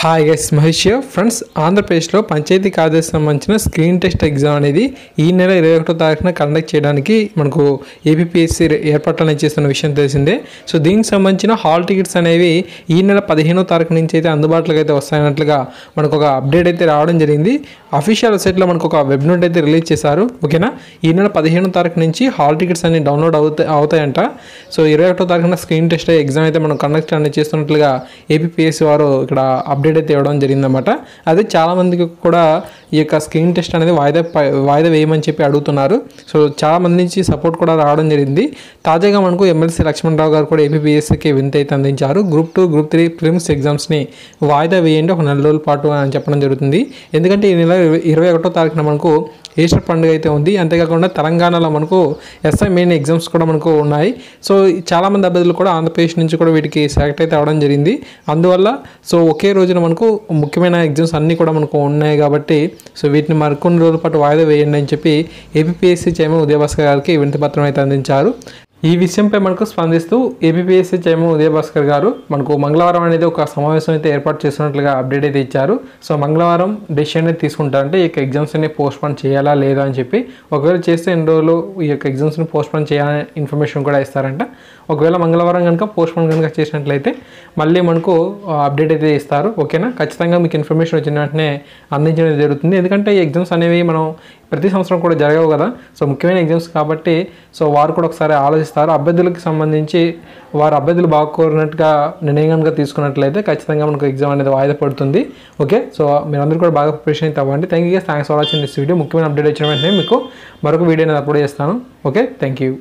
Hi guys Mahesh friends ఆంధ్రప్రదేశ్లో పంచాయతీ కార్యదర్శి సంబంధించిన స్క్రీన్ టెస్ట్ ఎగ్జామ్ అనేది ఈ నెల ఇరవై ఒకటో తారీఖున కండక్ట్ చేయడానికి మనకు ఏపీఎస్సీ ఏర్పాట్లను చేస్తున్న విషయం తెలిసిందే. సో దీనికి సంబంధించిన హాల్ టికెట్స్ అనేవి ఈ నెల పదిహేనో తారీఖు నుంచి అయితే అందుబాటులోకి అయితే వస్తాయన్నట్లుగా మనకు ఒక అప్డేట్ అయితే రావడం జరిగింది. అఫీషియల్ వెబ్సైట్లో మనకు ఒక వెబ్ నోట్ అయితే రిలీజ్ చేశారు. ఓకేనా ఈ నెల పదిహేనో తారీఖు నుంచి హాల్ టికెట్స్ అన్ని డౌన్లోడ్ అవుతాయి అవుతాయంట. సో ఇరవై ఒకటో తారీఖున స్క్రీన్ టెస్ట్ ఎగ్జామ్ అయితే మనం కండక్ట్ అనేది చేస్తున్నట్లుగా ఏపీఎస్సీ వారు ఇక్కడ అప్డేట్ అయితే ఇవ్వడం జరిగిందన్నమాట. అదే చాలామందికి కూడా ఈ యొక్క స్క్రీన్ టెస్ట్ అనేది వాయిదా వాయిదా వేయమని చెప్పి అడుగుతున్నారు. సో చాలామంది నుంచి సపోర్ట్ కూడా రావడం జరిగింది. తాజాగా మనకు ఎమ్మెల్సీ లక్ష్మణరావు గారు కూడా ఏపీఎస్సికి వింత అయితే అందించారు. Group two group three films ఎగ్జామ్స్ని వాయిదా వేయండి ఒక నెల రోజుల పాటు అని చెప్పడం జరుగుతుంది. ఎందుకంటే ఈ నెల ఇరవై- ఇరవై ఒకటో తారీఖున మనకు ఈస్టర్ పండుగ అయితే ఉంది. అంతేకాకుండా తెలంగాణలో మనకు ఎస్ఐ మెయిన్ ఎగ్జామ్స్ కూడా మనకు ఉన్నాయి. సో చాలామంది అభ్యర్థులు కూడా ఆంధ్రప్రదేశ్ నుంచి కూడా వీటికి సెలెక్ట్ అయితే అవ్వడం జరిగింది. అందువల్ల సో ఒకే రోజున మనకు ముఖ్యమైన ఎగ్జామ్స్ అన్నీ కూడా మనకు ఉన్నాయి కాబట్టి సో వీటిని మరికొన్ని రోజుల పాటు వాయిదా వేయండి అని చెప్పి ఏపీఎస్సీ చైర్మన్ ఉదయభాస్కర్ గారికి వినతి పత్రం అయితే అందించారు. ఈ విషయంపై మనకు స్పందిస్తూ ఏపీఎస్సీ చైర్మన్ ఉదయభాస్కర్ గారు మనకు మంగళవారం అనేది ఒక సమావేశం అయితే ఏర్పాటు చేస్తున్నట్లుగా అప్డేట్ అయితే ఇచ్చారు. సో మంగళవారం డెసిషన్ అనేది తీసుకుంటారంటే ఈ యొక్క ఎగ్జామ్స్ అనేది పోస్ట్ పోన్ చేయాలా లేదా అని చెప్పి ఒకవేళ చేస్తే ఎన్ని రోజులు ఈ యొక్క ఎగ్జామ్స్ని పోస్ట్ పోన్ చేయాలనే ఇన్ఫర్మేషన్ కూడా ఇస్తారంట. ఒకవేళ మంగళవారం కనుక పోస్ట్ పోన్ కనుక చేసినట్లయితే మళ్ళీ మనకు అప్డేట్ అయితే ఇస్తారు. ఓకేనా? ఖచ్చితంగా మీకు ఇన్ఫర్మేషన్ వచ్చిన వెంటనే అందించడం జరుగుతుంది. ఎందుకంటే ఈ ఎగ్జామ్స్ అనేవి మనం ప్రతి సంవత్సరం కూడా జరగవు కదా? సో ముఖ్యమైన ఎగ్జామ్స్ కాబట్టి సో వారు కూడా ఒకసారి ఆలోచిస్తారు. అభ్యర్థులకు సంబంధించి వారు అభ్యర్థులు బాగా కోరినట్టుగా నిర్ణయం కనుక తీసుకున్నట్లయితే ఖచ్చితంగా మనకు ఎగ్జామ్ అనేది వాయిదా పడుతుంది. ఓకే? సో మీరందరూ కూడా బాగా ప్రిపరేషన్ అయితే అవ్వండి. Thank you thanks for watching this video ముఖ్యమైన అప్డేట్ వచ్చిన వెంటనే మీకు మరొక వీడియో నేను అప్లోడ్ చేస్తాను. ఓకే? Thank you